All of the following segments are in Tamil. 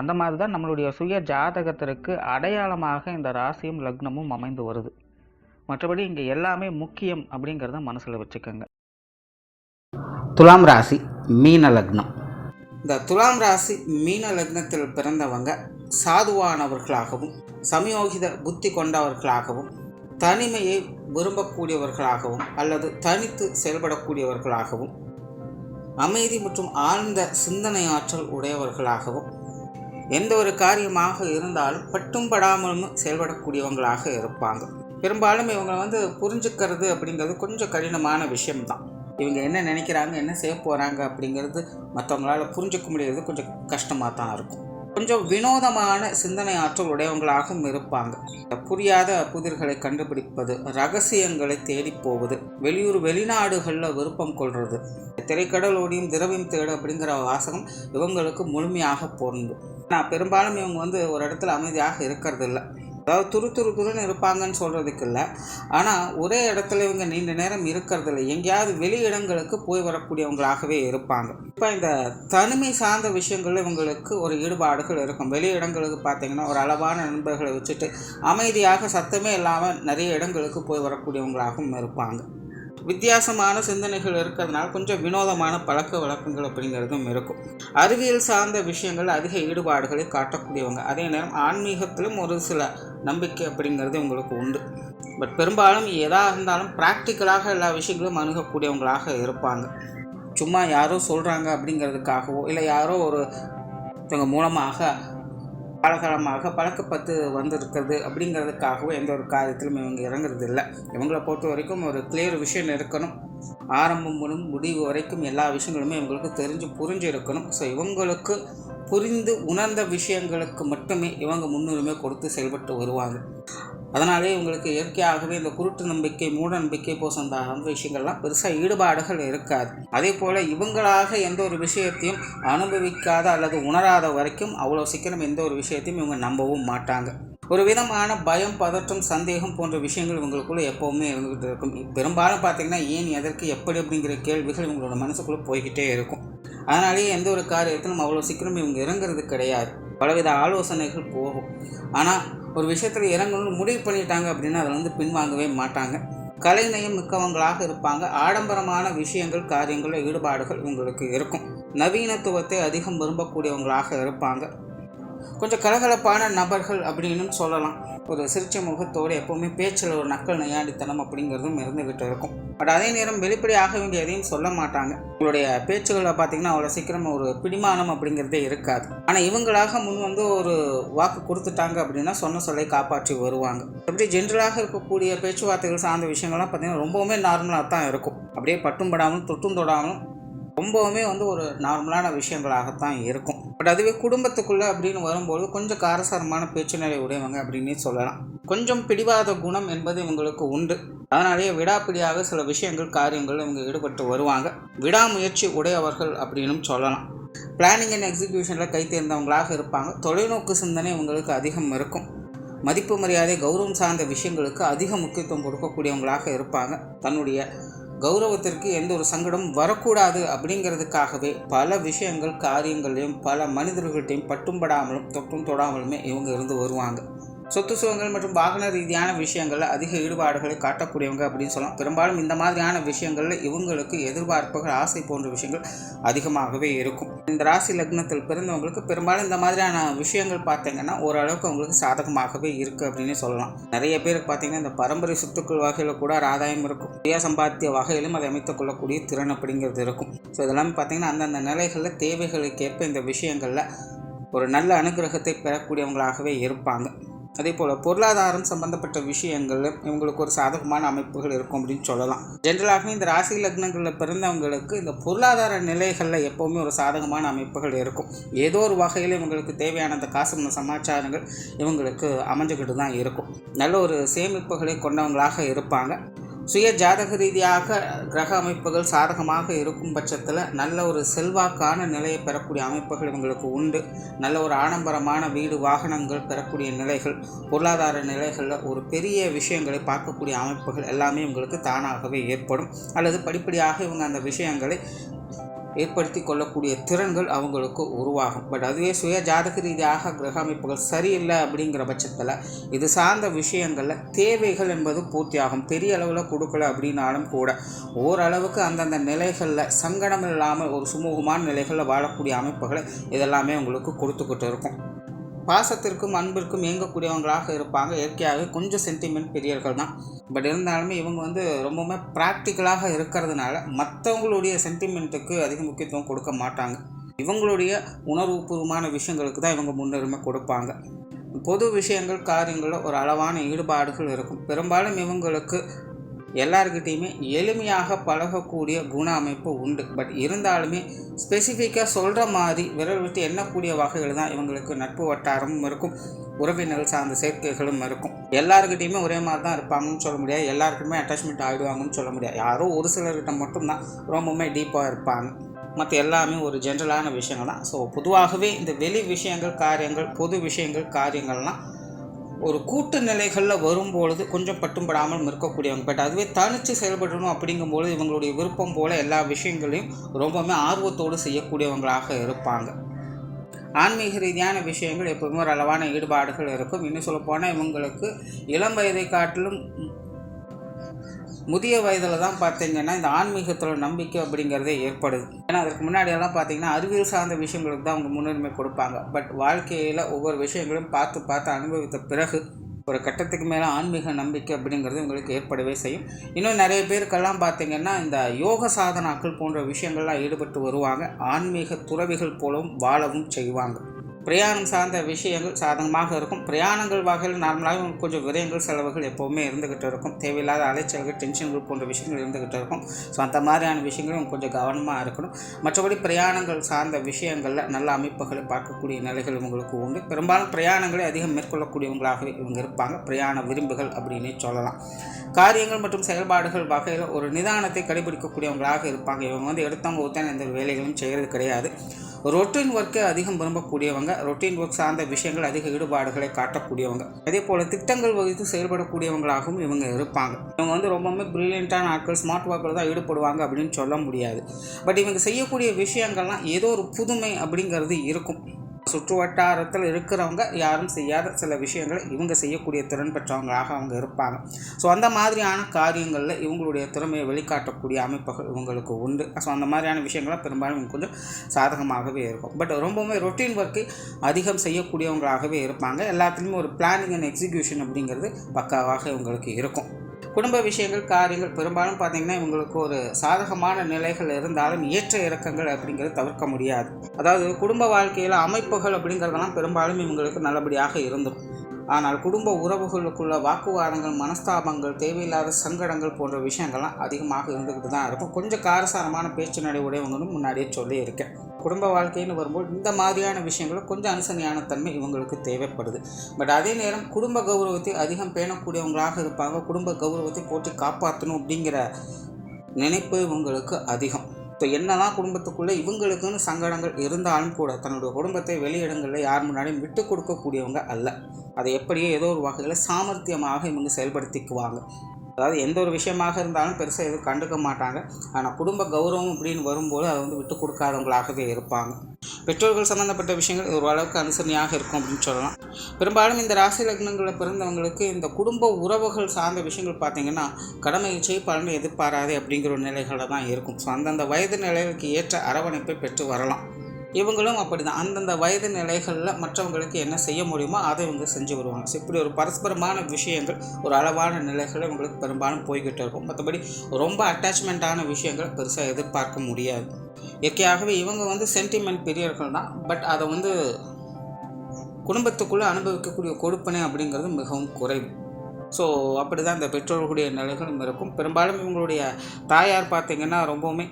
அந்த மாதிரி தான் நம்மளுடைய சுய ஜாதகத்திற்கு அடையாளமாக இந்த ராசியும் லக்னமும் அமைந்து வருது. மற்றபடி இங்கே எல்லாமே முக்கியம் அப்படிங்கிறத மனசில் வச்சுக்கோங்க. துலாம் ராசி மீன லக்னம். இந்த துலாம் ராசி மீன லக்னத்தில் பிறந்தவங்க சாதுவானவர்களாகவும் சமயோகித புத்தி கொண்டவர்களாகவும் தனிமையை விரும்பக்கூடியவர்களாகவும் அல்லது தனித்து செயல்படக்கூடியவர்களாகவும் அமைதி மற்றும் ஆழ்ந்த சிந்தனை ஆற்றல் உடையவர்களாகவும் எந்த ஒரு காரியமாக இருந்தாலும் பட்டும் படாமலும் செயல்படக்கூடியவங்களாக இருப்பாங்க. பெரும்பாலும் இவங்களை வந்து புரிஞ்சுக்கிறது அப்படிங்கிறது கொஞ்சம் கடினமான விஷயம்தான். இவங்க என்ன நினைக்கிறாங்க என்ன செய்ய போகிறாங்க அப்படிங்கிறது மற்றவங்களால் புரிஞ்சுக்க முடியறது கொஞ்சம் கஷ்டமாக தான் இருக்கும். கொஞ்சம் வினோதமான சிந்தனை ஆற்றல் உடையவங்களாகவும் இருப்பாங்க. புரியாத புதிர்களை கண்டுபிடிப்பது ரகசியங்களை தேடி போவது வெளியூர் வெளிநாடுகளில் விருப்பம் கொள்வது திரைக்கடலோடியும் திரவியம் தேடு அப்படிங்கிற வாசகம் இவங்களுக்கு முழுமையாக பொருந்தும். ஆனால் பெரும்பாலும் இவங்க வந்து ஒரு இடத்துல அமைதியாக இருக்கிறது இல்லை அதாவது துரு துரு துருன்னு இருப்பாங்கன்னு சொல்கிறதுக்கு இல்லை. ஆனால் ஒரே இடத்துல இவங்க நீண்ட நேரம் இருக்கிறது இல்லை எங்கேயாவது வெளி இடங்களுக்கு போய் வரக்கூடியவங்களாகவே இருப்பாங்க. இப்போ இந்த தனிமை சார்ந்த விஷயங்கள் இவங்களுக்கு ஒரு ஈடுபாடுகள் இருக்கும். வெளி இடங்களுக்கு பார்த்தீங்கன்னா ஒரு அளவான நண்பர்களை வச்சுட்டு அமைதியாக சத்தமே இல்லாமல் நிறைய இடங்களுக்கு போய் வரக்கூடியவங்களாகவும் இருப்பாங்க. வித்தியாசமான சிந்தனைகள் இருக்கிறதுனால கொஞ்சம் வினோதமான பழக்க வழக்கங்கள் அப்படிங்கிறதும் இருக்கும். அறிவியல் சார்ந்த விஷயங்கள் அதிக ஈடுபாடுகளை காட்டக்கூடியவங்க. அதே நேரம் ஆன்மீகத்திலும் ஒரு சில நம்பிக்கை அப்படிங்கிறது உங்களுக்கு உண்டு. பட் பெரும்பாலும் எதாக இருந்தாலும் ப்ராக்டிக்கலாக எல்லா விஷயங்களும் அணுகக்கூடியவங்களாக இருப்பாங்க. சும்மா யாரோ சொல்கிறாங்க அப்படிங்கிறதுக்காகவோ இல்லை யாரோ ஒரு இவங்க மூலமாக பலகாலமாக பழக்கப்பட்டு வந்திருக்கிறது அப்படிங்கிறதுக்காகவும் எந்த ஒரு காரியத்திலும் இவங்க இறங்குறது இல்லை இவங்களை பொறுத்த வரைக்கும் ஒரு கிளியர் விஷயம் இருக்கணும். ஆரம்பம் முதல் முடிவு வரைக்கும் எல்லா விஷயங்களுமே இவங்களுக்கு தெரிஞ்சு புரிஞ்சு இருக்கணும். ஸோ இவங்களுக்கு புரிந்து உணர்ந்த விஷயங்களுக்கு மட்டுமே இவங்க முன்னுரிமை கொடுத்து செயல்பட்டு வருவாங்க. அதனாலே இவங்களுக்கு இயற்கையாகவே இந்த குருட்டு நம்பிக்கை மூட நம்பிக்கை போசந்த அந்த விஷயங்கள்லாம் பெருசாக ஈடுபாடுகள் இருக்காது. அதே போல் இவங்களாக எந்த ஒரு விஷயத்தையும் அனுபவிக்காத அல்லது உணராத வரைக்கும் அவ்வளோ சீக்கிரம் எந்த ஒரு விஷயத்தையும் இவங்க நம்பவும் மாட்டாங்க. ஒரு விதமான பயம் பதற்றம் சந்தேகம் போன்ற விஷயங்கள் இவங்களுக்குள்ளே எப்போவுமே இருந்துகிட்டு இருக்கும். பெரும்பாலும் பார்த்தீங்கன்னா ஏன் எதற்கு எப்படி அப்படிங்கிற கேள்விகள் இவங்களோட மனசுக்குள்ளே போய்கிட்டே இருக்கும். அதனாலேயே எந்த ஒரு காரியத்திலும் அவ்வளோ சீக்கிரம் இவங்க இறங்குறது கிடையாது. பலவித ஆலோசனைகள் போகும். ஆனால் ஒரு விஷயத்தில் இறங்கணும்னு முடிவு பண்ணிட்டாங்க அப்படின்னா அதில் வந்து பின்வாங்கவே மாட்டாங்க. கலைநயம் மிக்கவங்களாக இருப்பாங்க. ஆடம்பரமான விஷயங்கள் காரியங்களில் ஈடுபாடுகள் இவங்களுக்கு இருக்கும். நவீனத்துவத்தை அதிகம் விரும்பக்கூடியவங்களாக இருப்பாங்க. கொஞ்சம் கலகலப்பான நபர்கள் அப்படின்னு சொல்லலாம். ஒரு சிரிச்ச முகத்தோடு எப்போவுமே பேச்சில் ஒரு நக்கல் நையாண்டித்தனம் அப்படிங்கிறதும் இருந்துக்கிட்டு இருக்கும். பட் அதே நேரம் வெளிப்படையாக வேண்டிய எதையும் சொல்ல மாட்டாங்க. உங்களுடைய பேச்சுகளில் பார்த்தீங்கன்னா அவ்வளோ சீக்கிரம் ஒரு பிடிமானம் அப்படிங்கிறதே இருக்காது. ஆனால் இவங்களாக முன் வந்து ஒரு வாக்கு கொடுத்துட்டாங்க அப்படின்னா சொன்ன சொல்லை காப்பாற்றி வருவாங்க. எப்படி ஜென்ரலாக இருக்கக்கூடிய பேச்சுவார்த்தைகள் சார்ந்த விஷயங்கள்லாம் பார்த்தீங்கன்னா ரொம்பவுமே நார்மலாக தான் இருக்கும். அப்படியே பட்டும் படாமலும் தொட்டும் தொடாமலும் ரொம்பவுமே வந்து ஒரு நார்மலான விஷயங்களாகத்தான் இருக்கும். பட் அதுவே குடும்பத்துக்குள்ளே அப்படின்னு வரும்போது கொஞ்சம் காரசாரமான பேச்சு நிலை உடையவங்க அப்படின்னே சொல்லலாம். கொஞ்சம் பிடிவாத குணம் என்பது இவங்களுக்கு உண்டு. அதனாலேயே விடாப்பிடியாக சில விஷயங்கள் காரியங்கள் இவங்க ஈடுபட்டு வருவாங்க. விடாமுயற்சி உடையவர்கள் அப்படின்னும் சொல்லலாம். பிளானிங் அண்ட் எக்ஸிக்யூஷனில் கை தேர்ந்தவங்களாக இருப்பாங்க. தொலைநோக்கு சிந்தனை இவங்களுக்கு அதிகம் இருக்கும். மதிப்பு மரியாதை கௌரவம் சார்ந்த விஷயங்களுக்கு அதிக முக்கியத்துவம் கொடுக்கக்கூடியவங்களாக இருப்பாங்க. தன்னுடைய கௌரவத்திற்கு எந்த ஒரு சங்கடமும் வரக்கூடாது அப்படிங்கிறதுக்காகவே பல விஷயங்கள் காரியங்களையும் பல மனிதர்கள்ட்டையும் பட்டும்படாமலும் தொட்டும் தொடாமலுமே இவங்க இருந்து வருவாங்க. சொத்து சுகங்கள் மற்றும் வாகன ரீதியான விஷயங்களில் அதிக ஈடுபாடுகளை காட்டக்கூடியவங்க அப்படின்னு சொல்லலாம். பெரும்பாலும் இந்த மாதிரியான விஷயங்களில் இவங்களுக்கு எதிர்பார்ப்புகள் ஆசை போன்ற விஷயங்கள் அதிகமாகவே இருக்கும். இந்த ராசி லக்னத்தில் பிறந்தவங்களுக்கு பெரும்பாலும் இந்த மாதிரியான விஷயங்கள் பார்த்தீங்கன்னா ஓரளவுக்கு அவங்களுக்கு சாதகமாகவே இருக்குது அப்படின்னு சொல்லலாம். நிறைய பேருக்கு பார்த்தீங்கன்னா இந்த பரம்பரை சொத்துக்கள் வகையில் கூட ஒரு ஆதாயம் இருக்கும். சுய சம்பாத்திய வகையிலும் அதை அமைத்துக் கொள்ளக்கூடிய திறன் அப்படிங்கிறது இருக்கும். ஸோ இதெல்லாம் பார்த்தீங்கன்னா அந்தந்த நிலைகளில் தேவைகளுக்கேற்ப இந்த விஷயங்களில் ஒரு நல்ல அனுகிரகத்தை பெறக்கூடியவங்களாகவே இருப்பாங்க. அதே போல் பொருளாதாரம் சம்பந்தப்பட்ட விஷயங்கள் இவங்களுக்கு ஒரு சாதகமான அமைப்புகள் இருக்கும் அப்படின்னு சொல்லலாம். ஜென்ரலாகவே இந்த ராசி லக்னங்களில் பிறந்தவங்களுக்கு இந்த பொருளாதார நிலைகளில் எப்போவுமே ஒரு சாதகமான அமைப்புகள் இருக்கும். ஏதோ ஒரு வகையில் இவங்களுக்கு தேவையான அந்த காசு சமாச்சாரங்கள் இவங்களுக்கு அமைஞ்சுக்கிட்டு தான் இருக்கும். நல்ல ஒரு சேமிப்புகளை கொண்டவங்களாக இருப்பாங்க. சுய ஜாதக ரீதியாக கிரக அமைப்புகள் சாதகமாக இருக்கும் பட்சத்தில் நல்ல ஒரு செல்வாக்கான நிலையை பெறக்கூடிய அமைப்புகள் இவங்களுக்கு உண்டு. நல்ல ஒரு ஆடம்பரமான வீடு வாகனங்கள் பெறக்கூடிய நிலைகள் பொருளாதார நிலைகளில் ஒரு பெரிய விஷயங்களை பார்க்கக்கூடிய அமைப்புகள் எல்லாமே இவங்களுக்கு தானாகவே ஏற்படும். அல்லது படிப்படியாக இவங்க அந்த விஷயங்களை ஏற்படுத்தி கொள்ளக்கூடிய திறன்கள் அவங்களுக்கு உருவாகும். பட் அதுவே சுய ஜாதக ரீதியாக கிரக அமைப்புகள் சரியில்லை அப்படிங்கிற பட்சத்தில் இது சார்ந்த விஷயங்களில் தேவைகள் என்பது பூர்த்தியாகும். பெரிய அளவில் கொடுக்கல அப்படின்னாலும் கூட ஓரளவுக்கு அந்தந்த நிலைகளில் சங்கடம் இல்லாமல் ஒரு சுமூகமான நிலைகளில் வாழக்கூடிய அமைப்புகளை இதெல்லாமே உங்களுக்கு கொடுத்துக்கிட்டு இருக்கும். பாசத்திற்கும் அன்பிற்கும் இயங்கக்கூடியவங்களாக இருப்பாங்க. இயற்கையாகவே கொஞ்சம் சென்டிமெண்ட் பெரியவர்கள் தான். பட் இருந்தாலுமே இவங்க வந்து ரொம்பவுமே ப்ராக்டிக்கலாக இருக்கிறதுனால மற்றவங்களுடைய சென்டிமெண்ட்டுக்கு அதிக முக்கியத்துவம் கொடுக்க மாட்டாங்க. இவங்களுடைய உணர்வுபூர்வமான விஷயங்களுக்கு தான் இவங்க முன்னுரிமை கொடுப்பாங்க. பொது விஷயங்கள் காரியங்களில் ஒரு அளவான ஈடுபாடுகள் இருக்கும். பெரும்பாலும் இவங்களுக்கு எல்லாருக்கிட்டேயுமே எளிமையாக பழகக்கூடிய குண அமைப்பு உண்டு. பட் இருந்தாலுமே ஸ்பெசிஃபிக்காக சொல்கிற மாதிரி விரல் விட்டு எண்ணக்கூடிய வகைகள் தான் இவங்களுக்கு நட்பு வட்டாரமும் இருக்கும். உறவினர்கள் சார்ந்த சேர்க்கைகளும் இருக்கும். எல்லாருக்கிட்டையுமே ஒரே மாதிரி தான் இருப்பாங்கன்னு சொல்ல முடியாது. எல்லாருக்குமே அட்டாச்மெண்ட் ஆகிடுவாங்கன்னு சொல்ல முடியாது. யாரோ ஒரு சிலர்கிட்ட மட்டும்தான் ரொம்பவுமே டீப்பாக இருப்பாங்க. மற்ற எல்லாமே ஒரு ஜென்ரலான விஷயங்கள் தான் ஸோ பொதுவாகவே இந்த வெளி விஷயங்கள் காரியங்கள் பொது விஷயங்கள் காரியங்கள்லாம் ஒரு கூட்டு நிலைகளில் வரும்பொழுது கொஞ்சம் பட்டும்படாமலும் இருக்கக்கூடியவங்க பட் அதுவே தனித்து செயல்படணும் அப்படிங்கும்போது இவங்களுடைய விருப்பம் போல் எல்லா விஷயங்களையும் ரொம்பவுமே ஆர்வத்தோடு செய்யக்கூடியவங்களாக இருப்பாங்க. ஆன்மீக ரீதியான விஷயங்கள் எப்போதுமே ஒரு அளவான ஈடுபாடுகள் இருக்கும். இன்னும் சொல்லப்போனால் இவங்களுக்கு இளம் வயதை காட்டிலும் முதிய வயதில் தான் பார்த்தீங்கன்னா இந்த ஆன்மீகத்தோட நம்பிக்கை அப்படிங்கிறதே ஏற்படுது. ஏன்னா அதுக்கு முன்னாடியெல்லாம் பார்த்தீங்கன்னா அறிவியல் சார்ந்த விஷயங்களுக்கு தான் அவங்க முன்னுரிமை கொடுப்பாங்க. பட் வாழ்க்கையில் ஒவ்வொரு விஷயங்களும் பார்த்து பார்த்து அனுபவித்த பிறகு ஒரு கட்டத்துக்கு மேலே ஆன்மீக நம்பிக்கை அப்படிங்கிறது உங்களுக்கு ஏற்படவே செய்யும். இன்னும் நிறைய பேருக்கெல்லாம் பார்த்தீங்கன்னா இந்த யோக சாதனாக்கள் போன்ற விஷயங்கள்லாம் ஈடுபட்டு வருவாங்க. ஆன்மீக துறவிகள் போலவும் வாழவும் செய்வாங்க. பிரயாணம் சார்ந்த விஷயங்கள் சாதகமாக இருக்கும். பிரயாணங்கள் வகையில் நார்மலாக கொஞ்சம் விரயங்கள் செலவுகள் எப்போவுமே இருந்துக்கிட்டு இருக்கும். தேவையில்லாத அலைச்சல்கள் டென்ஷன்கள் போன்ற விஷயங்கள் இருந்துக்கிட்டு இருக்கும். ஸோ அந்த மாதிரியான விஷயங்களும் கொஞ்சம் கவனமாக இருக்கணும். மற்றபடி பிரயாணங்கள் சார்ந்த விஷயங்களில் நல்ல அமைப்புகளை பார்க்கக்கூடிய நிலைகள் உங்களுக்கு உண்டு. பெரும்பாலும் பிரயாணங்களை அதிகம் மேற்கொள்ளக்கூடியவங்களாகவே இவங்க இருப்பாங்க. பிரயாண விரும்புகள் அப்படின்னு சொல்லலாம். காரியங்கள் மற்றும் செயல்பாடுகள் வகையில் ஒரு நிதானத்தை கடைபிடிக்கக்கூடியவங்களாக இருப்பாங்க. இவங்க வந்து எடுத்தவங்க ஒத்தான எந்த வேலைகளும் செய்கிறது கிடையாது. ரொட்டீன் ஒர்க்கை அதிகம் விரும்பக்கூடியவங்க ரொட்டீன் ஒர்க் சார்ந்த விஷயங்கள் அதிக ஈடுபாடுகளை காட்டக்கூடியவங்க. அதே போல் திட்டங்கள் வகுத்து செயல்படக்கூடியவங்களாகவும் இவங்க இருப்பாங்க. இவங்க வந்து ரொம்பவுமே ப்ரில்லியண்ட்டான ஆட்கள் ஸ்மார்ட் ஒர்க்கில் தான் ஈடுபடுவாங்க அப்படின்னு சொல்ல முடியாது. பட் இவங்க செய்யக்கூடிய விஷயங்கள்லாம் ஏதோ ஒரு புதுமை அப்படிங்கிறது இருக்கும். சுற்று வட்டாரத்தில் இருக்கிறவங்க யாரும் செய்யாத சில விஷயங்களை இவங்க செய்யக்கூடிய திறன் பெற்றவங்களாக அவங்க இருப்பாங்க. ஸோ அந்த மாதிரியான காரியங்களில் இவங்களுடைய திறமையை வெளிக்காட்டக்கூடிய அமைப்புகள் இவங்களுக்கு உண்டு. ஸோ அந்த மாதிரியான விஷயங்கள்லாம் பெரும்பாலும் கொஞ்சம் சாதகமாகவே இருக்கும். பட் ரொம்பவுமே ரொட்டீன் ஒர்க்கு அதிகம் செய்யக்கூடியவங்களாகவே இருப்பாங்க. எல்லாத்துலேயுமே ஒரு பிளானிங் அண்ட் எக்ஸிக்யூஷன் அப்படிங்கிறது பக்காவாக இவங்களுக்கு இருக்கும். குடும்ப விஷயங்கள் காரியங்கள் பெரும்பாலும் பார்த்திங்கன்னா இவங்களுக்கு ஒரு சாதகமான நிலைகள் இருந்தாலும் ஏற்ற இறக்கங்கள் அப்படிங்கிறது தவிர்க்க முடியாது. அதாவது குடும்ப வாழ்க்கையில் அமைப்புகள் அப்படிங்கிறதெல்லாம் பெரும்பாலும் இவங்களுக்கு நல்லபடியாக இருந்துடும் ஆனால் குடும்ப உறவுகளுக்குள்ள வாக்குவாதங்கள் மனஸ்தாபங்கள் தேவையில்லாத சங்கடங்கள் போன்ற விஷயங்கள்லாம் அதிகமாக இருந்துக்கிட்டு தான் இருக்கும். கொஞ்சம் காரசாரமான பேச்சு நடை உடையவங்களும் முன்னாடியே சொல்லியிருக்கேன். குடும்ப வாழ்க்கைன்னு வரும்போது இந்த மாதிரியான விஷயங்களும் கொஞ்சம் அனுசரணையான தன்மை இவங்களுக்கு தேவைப்படுது. பட் அதே நேரம் குடும்ப கௌரவத்தை அதிகம் பேணக்கூடியவங்களாக இருப்பாங்க. குடும்ப கௌரவத்தை போற்றி காப்பாற்றணும் அப்படிங்கிற நினைப்பு இவங்களுக்கு அதிகம். இப்போ என்னதான் குடும்பத்துக்குள்ளே இவங்களுக்குன்னு சங்கடங்கள் இருந்தாலும் கூட தன்னுடைய குடும்பத்தை வெளியிடங்களில் யார் முன்னாடியும் விட்டு கொடுக்கக்கூடியவங்க அல்ல. அதை எப்படியோ ஏதோ ஒரு வகையில் சாமர்த்தியமாக இவங்க செயல்படுத்திக்குவாங்க. அதாவது எந்த ஒரு விஷயமாக இருந்தாலும் பெருசாக எதுவும் கண்டுக்க மாட்டாங்க. ஆனால் குடும்ப கௌரவம் அப்படின்னு வரும்போது அதை வந்து விட்டு கொடுக்காதவங்களாகவே இருப்பாங்க. பெற்றோர்கள் சம்மந்தப்பட்ட விஷயங்கள் ஓரளவுக்கு அனுசரணையாக இருக்கும் அப்படின்னு சொல்லலாம். பெரும்பாலும் இந்த ராசி லக்னங்களில் பிறந்தவங்களுக்கு இந்த குடும்ப உறவுகள் சார்ந்த விஷயங்கள் பார்த்தீங்கன்னா கடமை செய் பலனை எதிர்பாராதே அப்படிங்கிற ஒரு நிலைகளில் தான் இருக்கும். ஸோ அந்தந்த வயது நிலைகளுக்கு ஏற்ற அரவணைப்பை பெற்று வரலாம். இவங்களும் அப்படி தான் அந்தந்த வயது நிலைகளில் மற்றவங்களுக்கு என்ன செய்ய முடியுமோ அதை இவங்க செஞ்சு வருவாங்க. ஸோ இப்படி ஒரு பரஸ்பரமான விஷயங்கள் ஒரு அளவான நிலைகளில் இவங்களுக்கு பெரும்பாலும் போய்கிட்டு இருக்கும். மற்றபடி ரொம்ப அட்டாச்மெண்ட்டான விஷயங்கள் பெருசாக எதிர்பார்க்க முடியாது. இயற்கையாகவே இவங்க வந்து சென்டிமெண்ட் பெரியவர்கள் தான். பட் அதை வந்து குடும்பத்துக்குள்ளே அனுபவிக்கக்கூடிய கொடுப்பனை அப்படிங்கிறது மிகவும் குறைவு. ஸோ அப்படி தான் இந்த பெற்றோர்களுடைய நிலைகளும் இருக்கும். பெரும்பாலும் இவங்களுடைய தாயார் பார்த்திங்கன்னா ரொம்பவுமே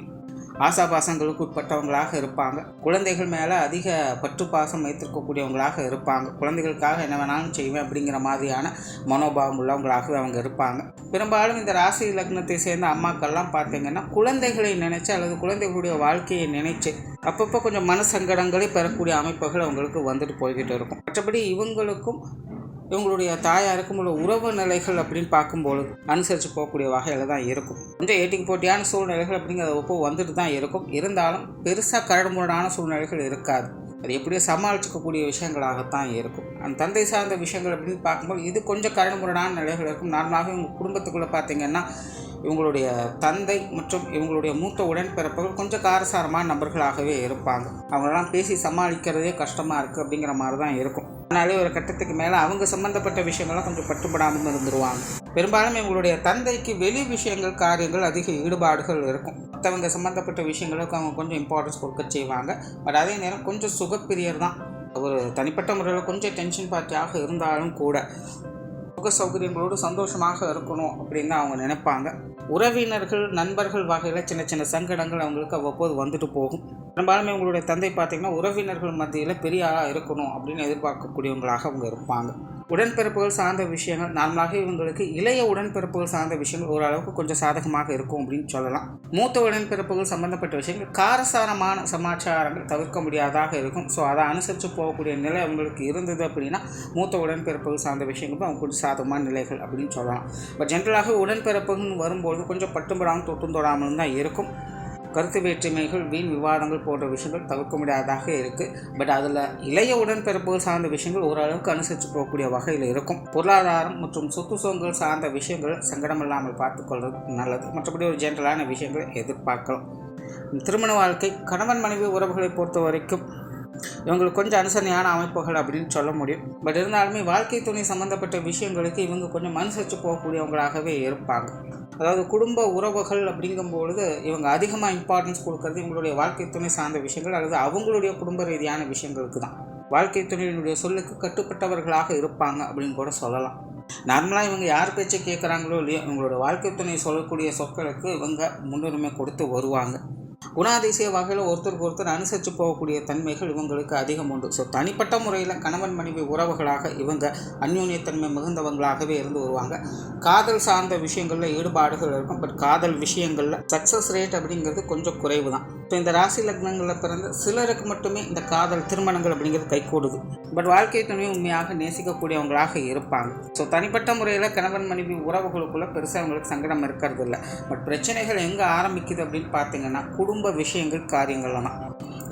ஆசாபாசங்களுக்கு உட்பட்டவங்களாக இருப்பாங்க. குழந்தைகள் மேலே அதிக பற்று பாசம் வைத்திருக்கக்கூடியவங்களாக இருப்பாங்க. குழந்தைகளுக்காக என்ன வேணாலும் செய்வேன் அப்படிங்கிற மாதிரியான மனோபாவம் உள்ளவங்களாகவே அவங்க இருப்பாங்க. பெரும்பாலும் இந்த ராசி லக்னத்தை சேர்ந்த அம்மாக்கள்லாம் பார்த்தீங்கன்னா குழந்தைகளை நினைச்சு அல்லது குழந்தைகளுடைய வாழ்க்கையை நினைச்சு அப்பப்போ கொஞ்சம் மனசங்கடங்களை பெறக்கூடிய அமைப்புகள் அவங்களுக்கு வந்துட்டு போய்கிட்டு இருக்கும். மற்றபடி இவங்களுக்கும் இவங்களுடைய தாயாருக்கும் உள்ள உறவு நிலைகள் அப்படின்னு பார்க்கும்பொழுது அனுசரித்து போகக்கூடிய வகையில் தான் இருக்கும். கொஞ்சம் ஏட்டிக்கு போட்டியான சூழ்நிலைகள் அப்படிங்கிறத ஒப்போ வந்துட்டு தான் இருக்கும். இருந்தாலும் பெருசாக கரடுமுரடான சூழ்நிலைகள் இருக்காது. அது எப்படியோ சமாளிச்சுக்கக்கூடிய விஷயங்களாகத்தான் இருக்கும். அந்த தந்தை சார்ந்த விஷயங்கள் அப்படின்னு பார்க்கும்போது இது கொஞ்சம் கரடுமுரடான நிலைகள் இருக்கும். நார்மலாக இவங்க குடும்பத்துக்குள்ளே பார்த்தீங்கன்னா இவங்களுடைய தந்தை மற்றும் இவங்களுடைய மூத்த உடன்பிறப்புகள் கொஞ்சம் காரசாரமான நபர்களாகவே இருப்பாங்க. அவங்களெல்லாம் பேசி சமாளிக்கிறதே கஷ்டமாக இருக்குது அப்படிங்கிற மாதிரி தான் இருக்கும். அதனாலே ஒரு கட்டத்துக்கு மேலே அவங்க சம்மந்தப்பட்ட விஷயங்கள்லாம் கொஞ்சம் பட்டுப்படாமல் இருந்துருவாங்க. பெரும்பாலும் இவங்களுடைய தந்தைக்கு வெளி விஷயங்கள் காரியங்கள் அதிக ஈடுபாடுகள் இருக்கும். மற்றவங்க சம்மந்தப்பட்ட விஷயங்களுக்கு அவங்க கொஞ்சம் இம்பார்ட்டன்ஸ் கொடுக்க செய்வாங்க. பட் அதே நேரம் கொஞ்சம் சுகப்பிரியர் தான். ஒரு தனிப்பட்ட முறையில் கொஞ்சம் டென்ஷன் பார்ட்டியாக இருந்தாலும் கூட சுக சௌகரியங்களோடு சந்தோஷமாக இருக்கணும் அப்படின்னு அவங்க நினைப்பாங்க. உறவினர்கள் நண்பர்கள் வகையில் சின்ன சின்ன சங்கடங்கள் அவங்களுக்கு அவ்வப்போது வந்துட்டு போகும். பெரும்பாலுமே உங்களுடைய தந்தை பார்த்திங்கன்னா உறவினர்கள் மத்தியில் பெரிய ஆளாக இருக்கணும் அப்படின்னு எதிர்பார்க்கக்கூடியவங்களாக அவங்க இருப்பாங்க. உடன்பிறப்புகள் சார்ந்த விஷயங்கள் நார்மலாக இவங்களுக்கு இளைய உடன்பிறப்புகள் சார்ந்த விஷயங்கள் ஓரளவுக்கு கொஞ்சம் சாதகமாக இருக்கும் அப்படின்னு சொல்லலாம். மூத்த உடன்பிறப்புகள் சம்பந்தப்பட்ட விஷயங்கள் காரசாரமான சமாச்சாரங்கள் தவிர்க்க முடியாதாக இருக்கும். ஸோ அதை அனுசரித்து போகக்கூடிய நிலை அவங்களுக்கு இருந்தது அப்படின்னா மூத்த உடன்பிறப்புகள் சார்ந்த விஷயங்களும் அவங்க கொஞ்சம் சாதகமான நிலைகள் அப்படின்னு சொல்லலாம். பட் ஜென்ரலாக உடன்பிறப்புகள் வரும்போது கொஞ்சம் பட்டும்படாமல் தொட்டும் தொடாமலும் தான் இருக்கும். கருத்து வேற்றுமைகள் வீண் விவாதங்கள் போன்ற விஷயங்கள் தவிர்க்க முடியாததாக இருக்குது பட் அதில் இளைய உடன்பிறப்புகள் சார்ந்த விஷயங்கள் ஓரளவுக்கு அனுசரித்து போகக்கூடிய வகையில் இருக்கும். பொருளாதாரம் மற்றும் சொத்து சுகங்கள் சார்ந்த விஷயங்கள் சங்கடம் இல்லாமல் பார்த்துக்கொள்வது நல்லது. மற்றபடி ஒரு ஜென்ரலான விஷயங்களை எதிர்பார்க்கலாம். திருமண வாழ்க்கை கணவன் மனைவி உறவுகளை பொறுத்த வரைக்கும் இவங்களுக்கு கொஞ்சம் அனுசரணையான அமைப்புகள் அப்படின்னு சொல்ல முடியும். பட் இருந்தாலுமே வாழ்க்கை துணை சம்மந்தப்பட்ட விஷயங்களுக்கு இவங்க கொஞ்சம் அனுசரித்து போகக்கூடியவங்களாகவே இருப்பாங்க. அதாவது குடும்ப உறவுகள் அப்படிங்கும்பொழுது இவங்க அதிகமாக இம்பார்ட்டன்ஸ் கொடுக்கறது இவங்களுடைய வாழ்க்கை துணை சார்ந்த விஷயங்கள் அல்லது அவங்களுடைய குடும்ப ரீதியான விஷயங்களுக்கு தான். வாழ்க்கை துணையினுடைய சொல்லுக்கு கட்டுப்பட்டவர்களாக இருப்பாங்க அப்படின்னு கூட சொல்லலாம். நார்மலாக இவங்க யார் பேச்சை கேட்குறாங்களோ இல்லையோ இவங்களோட வாழ்க்கை துணை சொல்லக்கூடிய சொற்களுக்கு இவங்க முன்னுரிமை கொடுத்து வருவாங்க. குணாதிசய வகையில் ஒருத்தருக்கு ஒருத்தர் அனுசரித்து போகக்கூடிய தன்மைகள் இவங்களுக்கு அதிகம் உண்டு. ஸோ தனிப்பட்ட முறையில் கணவன் மனைவி உறவுகளாக இவங்க அந்யோன்யத்தன்மை மிகுந்தவங்களாகவே இருந்து வருவாங்க. காதல் சார்ந்த விஷயங்களில் ஈடுபாடுகள் இருக்கும். பட் காதல் விஷயங்களில் சக்ஸஸ் ரேட் அப்படிங்கிறது கொஞ்சம் குறைவு தான் ஸோ இந்த ராசி லக்னங்களில் பிறந்த சிலருக்கு மட்டுமே இந்த காதல் திருமணங்கள் அப்படிங்கிறது கைகூடுது. பட் வாழ்க்கை துணை உண்மையாக நேசிக்கக்கூடியவங்களாக இருப்பாங்க. ஸோ தனிப்பட்ட முறையில் கணவன் மனைவி உறவுகளுக்குள்ளே பெருசாக அவங்களுக்கு சங்கடம் இருக்கிறது இல்லை பட் பிரச்சனைகள் எங்கே ஆரம்பிக்குது அப்படின்னு பார்த்தீங்கன்னா குடும்ப விஷயங்கள் காரியங்கள்லாம்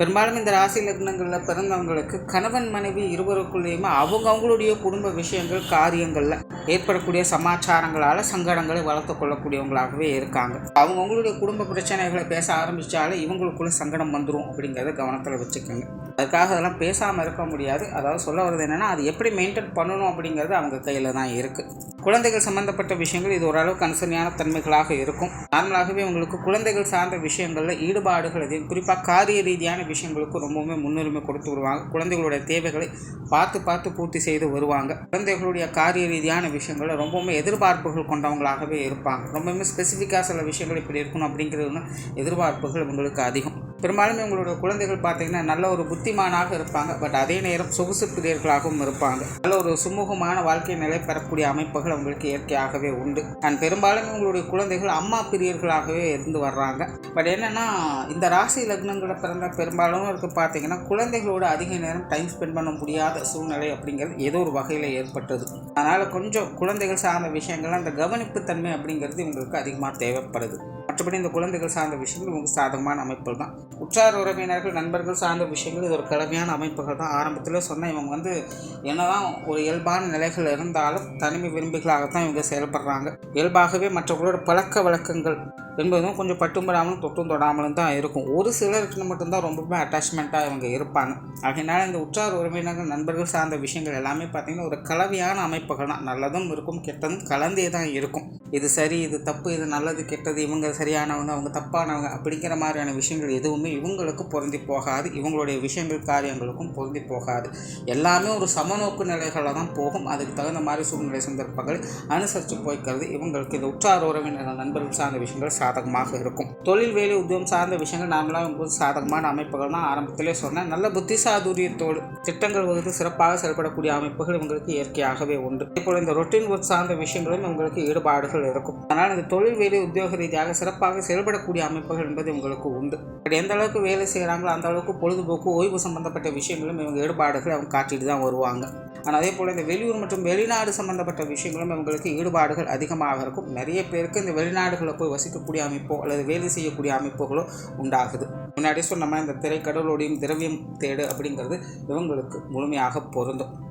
பெரும்பாலும் இந்த ராசி லக்னங்களில் பிறந்தவங்களுக்கு கணவன் மனைவி இருவருக்குள்ளேயுமே அவங்க அவங்களுடைய குடும்ப விஷயங்கள் காரியங்களில் ஏற்படக்கூடிய சமாச்சாரங்களால் சங்கடங்களை வளர்த்து கொள்ளக்கூடியவங்களாகவே இருக்காங்க. அவங்க அவங்களுடைய குடும்ப பிரச்சனைகளை பேச ஆரம்பித்தாலே இவங்களுக்குள்ள சங்கடம் வந்துடும் அப்படிங்கிறத கவனத்தில் வச்சுக்கோங்க. அதுக்காக அதெல்லாம் பேசாமல் இருக்க முடியாது. அதாவது சொல்ல வர்றது என்னென்னா அது எப்படி மெயின்டைன் பண்ணணும் அப்படிங்கிறது அவங்க கையில் தான் இருக்குது குழந்தைகள் சம்மந்தப்பட்ட விஷயங்கள் இது ஓரளவுக்கு கன்சர்னியான தன்மைகளாக இருக்கும். நார்மலாகவே உங்களுக்கு குழந்தைகள் சார்ந்த விஷயங்களில் ஈடுபாடுகள் அதிகம். குறிப்பாக காரிய ரீதியான விஷயங்களுக்கு ரொம்பவுமே முன்னுரிமை கொடுத்து வருவாங்க குழந்தைகளுடைய தேவைகளை பார்த்து பார்த்து பூர்த்தி செய்து வருவாங்க. குழந்தைகளுடைய காரிய ரீதியான விஷயங்களில் ரொம்பவுமே எதிர்பார்ப்புகள் கொண்டவங்களாகவே இருப்பாங்க. ரொம்பவுமே ஸ்பெசிஃபிக்காக சில விஷயங்கள் இப்படி இருக்கணும் அப்படிங்கிறது எதிர்பார்ப்புகள் உங்களுக்கு அதிகம். பெரும்பாலும் உங்களுடைய குழந்தைகள் பார்த்தீங்கன்னா நல்ல ஒரு புத்தி புத்திமானாக இருப்பாங்க. பட் அதே நேரம் சொகுசு பிரியர்களாகவும் இருப்பாங்க. நல்ல ஒரு சுமூகமான வாழ்க்கை நிலை பெறக்கூடிய அமைப்புகள் உங்களுக்கு இயற்கையாகவே உண்டு. அண்ட் பெரும்பாலும் உங்களுடைய குழந்தைகள் அம்மா பிரியர்களாகவே இருந்து வர்றாங்க. பட் என்னன்னா இந்த ராசி லக்னங்களை பிறந்த பெரும்பாலும் இருக்கு பார்த்தீங்கன்னா குழந்தைகளோட அதிக நேரம் டைம் ஸ்பெண்ட் பண்ண முடியாத சூழ்நிலை அப்படிங்கிறது ஏதோ ஒரு வகையில் ஏற்பட்டது. அதனால் கொஞ்சம் குழந்தைகள் சார்ந்த விஷயங்கள் அந்த கவனிப்பு தன்மை அப்படிங்கிறது இவங்களுக்கு அதிகமாக தேவைப்படுது. மற்றபடி இந்த குழந்தைகள் சார்ந்த விஷயங்கள் உங்களுக்கு சாதகமான அமைப்புகள் தான். உற்றார் உறவினர்கள் நண்பர்கள் சார்ந்த விஷயங்கள் இது ஒரு கடுமையான அமைப்புகள் தான். ஆரம்பத்தில் சொன்ன இவங்க வந்து என்னதான் ஒரு இயல்பான நிலைகள் இருந்தாலும் தனிமை விரும்பிகளாகத்தான் இவங்க செயல்படுறாங்க. இயல்பாகவே மற்றவர்களோட பழக்க வழக்கங்கள் என்பதும் கொஞ்சம் பட்டும்படாமலும் தொட்டும் தொடாமலும் தான் இருக்கும். ஒரு சிலருக்கு மட்டும்தான் ரொம்பவுமே அட்டாச்மெண்ட்டாக இவங்க இருப்பாங்க. அதனால் இந்த உற்றார் உறவினர்கள் நண்பர்கள் சார்ந்த விஷயங்கள் எல்லாமே பார்த்திங்கன்னா ஒரு கலவையான அமைப்புகள் தான். நல்லதும் இருக்கும் கெட்டதும் கலந்தே தான் இருக்கும். இது சரி இது தப்பு இது நல்லது கெட்டது இவங்க சரியானவங்க அவங்க தப்பானவங்க அப்படிங்கிற மாதிரியான விஷயங்கள் எதுவுமே இவங்களுக்கு பொருந்தி போகாது. இவங்களுடைய விஷயங்கள் காரியங்களுக்கும் பொருந்தி போகாது. எல்லாமே ஒரு சமநோக்கு நிலைகளில் தான் போகும். அதுக்கு தகுந்த மாதிரி சூழ்நிலை சந்தர்ப்பங்களை அனுசரித்து போய்க்கிறது. இவங்களுக்கு இந்த உற்றார் உறவினர்கள் நண்பர்கள் சார்ந்த விஷயங்கள் சாதகமாக இருக்கும். தொழில் வேலை உத்தியோகம் சார்ந்த விஷயங்கள் நார்மலாக உங்களுக்கு சாதகமான அமைப்புகள் தான் ஆரம்பத்திலே சொன்னேன் நல்ல புத்திசாதுரியத்தோடு திட்டங்கள் வகுத்து சிறப்பாக செயல்படக்கூடிய அமைப்புகள் உங்களுக்கு இயற்கையாகவே உண்டு. இப்போ இந்த ரொட்டீன் ஒர்க் சார்ந்த விஷயங்களும் உங்களுக்கு ஈடுபாடுகள் இருக்கும். அதனால் இந்த தொழில் வேலை உத்தியோக ரீதியாக சிறப்பாக செயல்படக்கூடிய அமைப்புகள் என்பது உங்களுக்கு உண்டு. பட் எந்த அளவுக்கு வேலை செய்கிறாங்களோ அந்த அளவுக்கு பொழுதுபோக்கு ஓய்வு சம்பந்தப்பட்ட விஷயங்களும் இவங்க ஈடுபாடுகள் அவங்க காட்டிட்டு தான் வருவாங்க. ஆனால் அதே போல் இந்த வெளியூர் மற்றும் வெளிநாடு சம்பந்தப்பட்ட விஷயங்களும் இவங்களுக்கு ஈடுபாடுகள் அதிகமாக இருக்கும். நிறைய பேருக்கு இந்த வெளிநாடுகளை போய் வசிக்கக்கூடிய அமைப்போ அல்லது வேலை செய்யக்கூடிய அமைப்புகளோ உண்டாகுது. முன்னாடி சொன்ன மாதிரி இந்த திரைக்கடலோடையும் திரவியம் தேடு அப்படிங்கிறது இவங்களுக்கு முழுமையாக பொருந்தும்.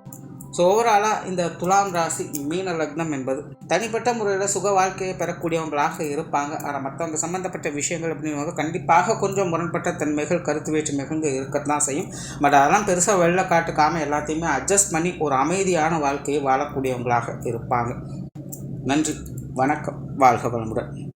ஸோ ஓவராலாக இந்த துலாம் ராசி மீன லக்னம் என்பது தனிப்பட்ட முறையில் சுக வாழ்க்கையை பெறக்கூடியவங்களாக இருப்பாங்க. ஆனால் மற்றவங்க சம்மந்தப்பட்ட விஷயங்கள் அப்படிங்கும்போது கண்டிப்பாக கொஞ்சம் முரண்பட்ட தன்மைகள் கருத்து வேற்றுமைகள் இருக்கத்தான் செய்யும். பட் அதெல்லாம் பெருசாக வெளில காட்டுக்காமல் எல்லாத்தையுமே அட்ஜஸ்ட் பண்ணி ஒரு அமைதியான வாழ்க்கையை வாழக்கூடியவங்களாக இருப்பாங்க. நன்றி. வணக்கம். வாழ்க வளமுடன்.